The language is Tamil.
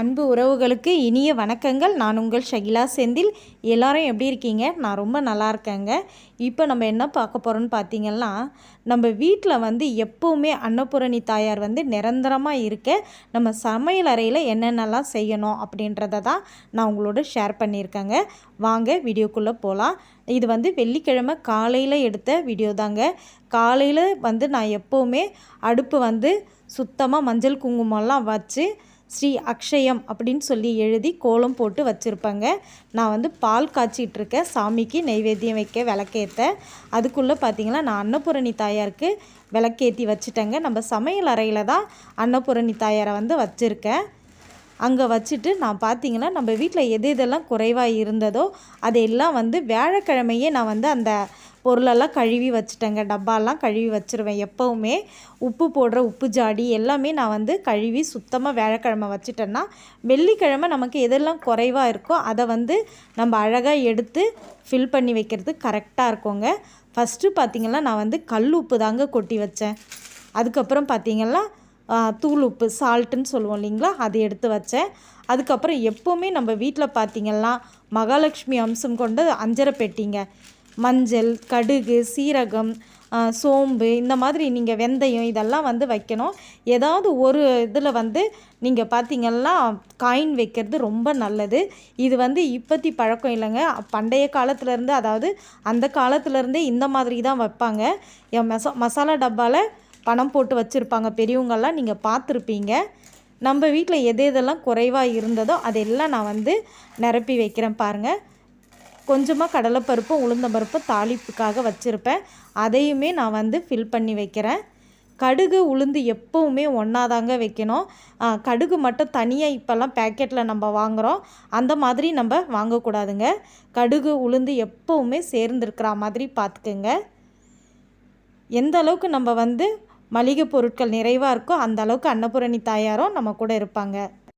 அன்பு உறவுகளுக்கு இனிய வணக்கங்கள். நான் உங்கள் ஷகிலா செந்தில். எல்லாரும் எப்படி இருக்கீங்க? நான் ரொம்ப நல்லா இருக்கேங்க. இப்போ நம்ம என்ன பார்க்க போகிறோம்னு பார்த்தீங்கன்னா நம்ம வீட்டில் வந்து எப்போவுமே அன்னபூரணி தாயார் வந்து நிரந்தரமாக இருக்க நம்ம சமையல் அறையில் என்னென்னலாம் செய்யணும் அப்படின்றத தான் நான் உங்களோட ஷேர் பண்ணியிருக்கேங்க. வாங்க வீடியோக்குள்ளே போகலாம் இது வந்து வெள்ளிக்கிழமை காலையில் எடுத்த வீடியோ தாங்க. காலையில் வந்து நான் எப்போவுமே அடுப்பு வந்து சுத்தமாக மஞ்சள் குங்குமம்லாம் வச்சு ஸ்ரீ அக்ஷயம் அப்படின்னு சொல்லி எழுதி கோலம் போட்டு வச்சுருப்பேங்க. நான் வந்து பால் காய்ச்சிட்ருக்கேன். சாமிக்கு நைவேத்தியம் வைக்க விளக்கேற்ற அதுக்குள்ளே பார்த்திங்கன்னா நான் அன்னபூரணி தாயாருக்கு விளக்கேற்றி வச்சுட்டேங்க. நம்ம சமையல் அறையில் தான் அன்னபூரணி தாயாரை வந்து வச்சுருக்கேன். அங்கே வச்சுட்டு நான் பார்த்தீங்கன்னா நம்ம வீட்டில் எது எதெல்லாம் குறைவாக இருந்ததோ அதையெல்லாம் வந்து வியாழக்கிழமையே நான் வந்து அந்த பொருளெல்லாம் கழுவி வச்சுட்டேங்க. டப்பாலாம் கழுவி வச்சுருவேன். எப்போவுமே உப்பு போடுற உப்பு ஜாடி எல்லாமே நான் வந்து கழுவி சுத்தமாக வியாழக்கிழமை வச்சுட்டேன்னா வெள்ளிக்கிழமை நமக்கு எதெல்லாம் குறைவாக இருக்கோ அதை வந்து நம்ம அழகாக எடுத்து ஃபில் பண்ணி வைக்கிறது கரெக்டாக இருக்குங்க. ஃபஸ்ட்டு பார்த்திங்கன்னா நான் வந்து கல் உப்பு தாங்க கொட்டி வச்சேன். அதுக்கப்புறம் பார்த்திங்கன்னா தூள் உப்பு சால்ட்டுன்னு சொல்லுவோம் இல்லைங்களா? அதை எடுத்து வச்சேன். அதுக்கப்புறம் எப்போவுமே நம்ம வீட்டில் பார்த்திங்கன்னா மகாலட்சுமி அம்சம் கொண்ட அஞ்சரை பெட்டிங்க. மஞ்சள் கடுகு சீரகம் சோம்பு இந்த மாதிரி நீங்கள் வெந்தயம் இதெல்லாம் வந்து வைக்கணும். ஏதாவது ஒரு இதில் வந்து நீங்கள் பார்த்தீங்கன்னா காயின் வைக்கிறது ரொம்ப நல்லது. இது வந்து இப்போத்தி பழக்கம் இல்லைங்க. பண்டைய காலத்துலேருந்து அதாவது அந்த காலத்துலேருந்தே இந்த மாதிரி தான் வைப்பாங்க. என் மசா மசாலா டப்பாவில் பணம் போட்டு வச்சுருப்பாங்க. பெரியவங்கள்லாம் நீங்கள் பார்த்துருப்பீங்க நம்ம வீட்டில் எது எதெல்லாம் குறைவாக இருந்ததோ அதெல்லாம் நான் வந்து நிரப்பி வைக்கிறேன் பாருங்கள் கொஞ்சமாக கடலைப்பருப்பும் உளுந்தம்பருப்பும் தாளிப்புக்காக வச்சுருப்பேன். அதையுமே நான் வந்து ஃபில் பண்ணி வைக்கிறேன். கடுகு உளுந்து எப்போவுமே ஒன்றா தாங்க வைக்கணும் கடுகு மட்டும் தனியாக இப்போல்லாம் பேக்கெட்டில் நம்ம வாங்குகிறோம் அந்த மாதிரி நம்ம வாங்கக்கூடாதுங்க. கடுகு உளுந்து எப்போவுமே சேர்ந்துருக்கிற மாதிரி பார்த்துக்குங்க. எந்த அளவுக்கு நம்ம வந்து மளிகை பொருட்கள் நிறைவாக இருக்கோ அந்த அளவுக்கு அன்னபூரணி தாயாரும் நம்ம கூட இருப்பாங்க.